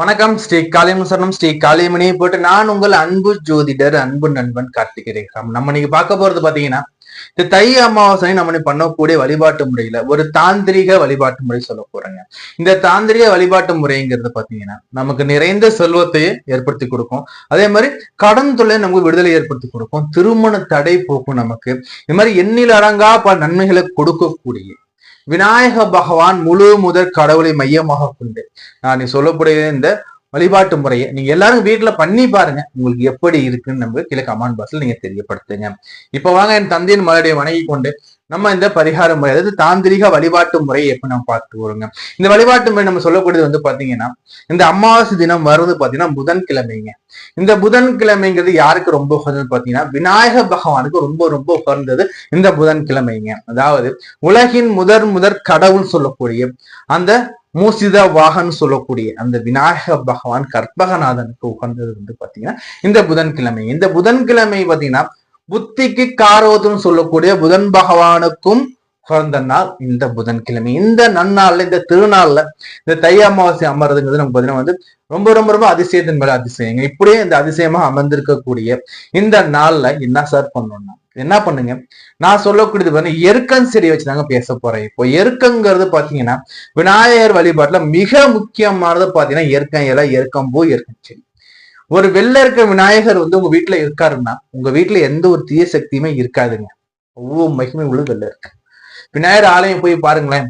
வணக்கம். ஸ்ரீ காளியம்மன் சரணம். ஸ்ரீ காளியம்மணி போட்டு நான் உங்கள் அன்பு ஜோதிடர் அன்பு நண்பன் கார்த்திகை நம்ம இன்னைக்கு பார்க்க போறது பாத்தீங்கன்னா இந்த தை அமாவாசை நம்ம பண்ணக்கூடிய வழிபாட்டு முறையில ஒரு தாந்திரிக வழிபாட்டு முறை சொல்ல போறேங்க. இந்த தாந்திரிக வழிபாட்டு முறைங்கிறது பாத்தீங்கன்னா நமக்கு நிறைந்த செல்வத்தையே ஏற்படுத்தி கொடுக்கும். அதே மாதிரி கடன் தொல்லை நமக்கு விடுதலை ஏற்படுத்தி கொடுக்கும். திருமண தடை போக்கும் நமக்கு. இது மாதிரி எண்ணில் அடங்கா பல நன்மைகளை கொடுக்கக்கூடிய விநாயக பகவான் முழு முதற் கடவுளை மையமாக கொண்டு நான் நீ சொல்லக்கூடிய இந்த வழிபாட்டு முறையை நீங்க எல்லாரும் வீட்டுல பண்ணி பாருங்க. உங்களுக்கு எப்படி இருக்குன்னு நம்ம கீழே கமெண்ட் பாக்ஸ்ல நீங்க தெரியப்படுத்துங்க. இப்ப வாங்க என் தந்தையின் மலருடைய வணங்கி கொண்டு நம்ம இந்த பரிகார முறை அதாவது தாந்திரிக வழிபாட்டு முறையை எப்ப நம்ம பார்த்து வருங்க. இந்த வழிபாட்டு முறை நம்ம சொல்லக்கூடியது வந்து பாத்தீங்கன்னா இந்த அமாவாசை தினம் வருவது பாத்தீங்கன்னா புதன்கிழமைங்க. இந்த புதன்கிழமைங்கிறது யாருக்கு ரொம்ப உகந்தது பாத்தீங்கன்னா விநாயக பகவானுக்கு ரொம்ப ரொம்ப உகந்தது இந்த புதன்கிழமைங்க. அதாவது உலகின் முதற் முதற் கடவுள் சொல்லக்கூடிய அந்த மூசித வாகன் சொல்லக்கூடிய அந்த விநாயக பகவான் கற்பகநாதனுக்கு உகந்தது வந்து பாத்தீங்கன்னா இந்த புதன்கிழமை. இந்த புதன்கிழமை பாத்தீங்கன்னா புத்திக்கு காரோதுன்னு சொல்லக்கூடிய புதன் பகவானுக்கும் பிறந்த நாள் இந்த புதன்கிழமை. இந்த நன்னாள்ல இந்த திருநாள்ல இந்த தை அமாவாசை அமர்றதுங்கிறது நமக்கு பாத்தீங்கன்னா வந்து ரொம்ப ரொம்ப ரொம்ப அதிசயத்தின் மேல அதிசயங்க. இப்படியே இந்த அதிசயமா அமர்ந்திருக்கக்கூடிய இந்த நாள்ல என்ன சார் பண்ணணும்னா என்ன பண்ணுங்க? நான் சொல்லக்கூடியது வந்து எருக்கன் செடி வச்சு தாங்க பேச போறேன். இப்போ எருக்கங்கிறது பாத்தீங்கன்னா விநாயகர் வழிபாட்டுல மிக முக்கியமானது பாத்தீங்கன்னா எருக்கம் இலை எருக்கம்பூ எருக்கம் செடி. ஒரு வெளில இருக்க விநாயகர் வந்து உங்க வீட்டுல இருக்காருன்னா உங்க வீட்டுல எந்த ஒரு தீய சக்தியுமே இருக்காதுங்க. ஒவ்வொரு மகிமை உள்ள வெளில இருக்கு. விநாயகர் ஆலயம் போய் பாருங்களேன்.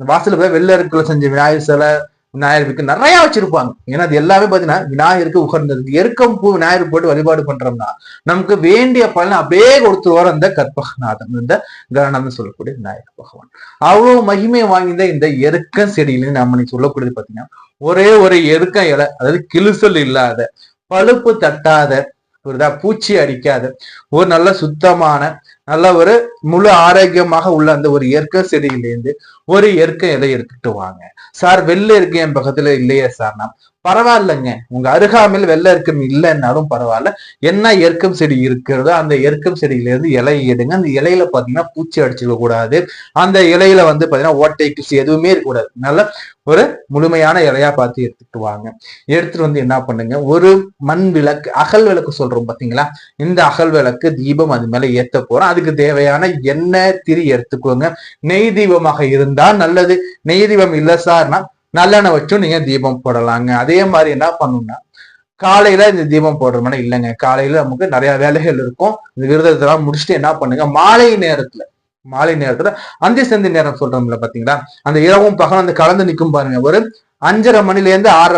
வாசல போய் வெள்ள இருக்குள்ள செஞ்ச விநாயகர் சிலை விநாயகருக்கு நிறைய வச்சிருப்பாங்க. ஏன்னா அது எல்லாமே பாத்தீங்கன்னா விநாயகருக்கு உகர்ந்தது எருக்கம் பூ விநாயகர் போட்டு வழிபாடு பண்றோம்னா நமக்கு வேண்டிய பலன் அப்படியே கொடுத்துருவார் அந்த கற்பகநாதன் இந்த கரணம்னு சொல்லக்கூடிய விநாயகர் பகவான். அவ்வளவு மகிமை வாய்ந்த இந்த எருக்க செடியில நம்ம சொல்லக்கூடியது பாத்தீங்கன்னா ஒரே ஒரு எருக்க இலை அதாவது கிழிசல் இல்லாத பழுப்பு தட்டாத புரியுதா? பூச்சி அடிக்காத ஒரு நல்ல சுத்தமான நல்ல ஒரு முழு ஆரோக்கியமாக உள்ள அந்த ஒரு இயற்கை செடியிலேருந்து ஒரு இயற்கை இதை எடுத்துட்டு வாங்க? சார் வெள்ளை இருக்கு என் பக்கத்துல இல்லையே சார்னா பரவாயில்லைங்க. உங்க அருகாமையில் வெள்ளை இருக்கும் இல்லைன்னாலும் பரவாயில்ல. என்ன எருக்கம் செடி இருக்கிறதோ அந்த எருக்கம் செடியில இருந்து இலை எடுங்க. அந்த இலையில பாத்தீங்கன்னா பூச்சி அடிச்சுக்க கூடாது. அந்த இலையில வந்து பாத்தீங்கன்னா ஓட்டை கிசி எதுவுமே இருக்கக்கூடாது நல்ல ஒரு முழுமையான இலையா பார்த்து எடுத்துட்டு வாங்க. எடுத்துட்டு வந்து என்ன பண்ணுங்க? ஒரு மண் விளக்கு அகல் விளக்கு சொல்றோம் பாத்தீங்களா? இந்த அகல் விளக்கு தீபம் அது மேல ஏத்த போறோம். அதுக்கு தேவையான எண்ணெய் திரி எடுத்துக்கோங்க. நெய் தீபமாக இருந்தா நல்லது. நெய் தீபம் இல்ல சார்னா நல்லெண்ணெய் வச்சும் நீங்க தீபம் போடலாங்க. அதே மாதிரி என்ன பண்ணணும்னா காலையில இந்த தீபம் போடுற மாதிரி இல்லைங்க. காலையில நமக்கு நிறைய வேலைகள் இருக்கும். இந்த விரதத்தெல்லாம் முடிச்சுட்டு என்ன பண்ணுங்க மாலை நேரத்துல மாலை நேரத்துல அந்தி சந்தி நேரம் சொல்றோம்ல பாத்தீங்களா? அந்த இரவும் பகலும் அந்த கலந்து நிற்கும் பாருங்க. ஒரு அஞ்சரை மணில இருந்து ஆறரை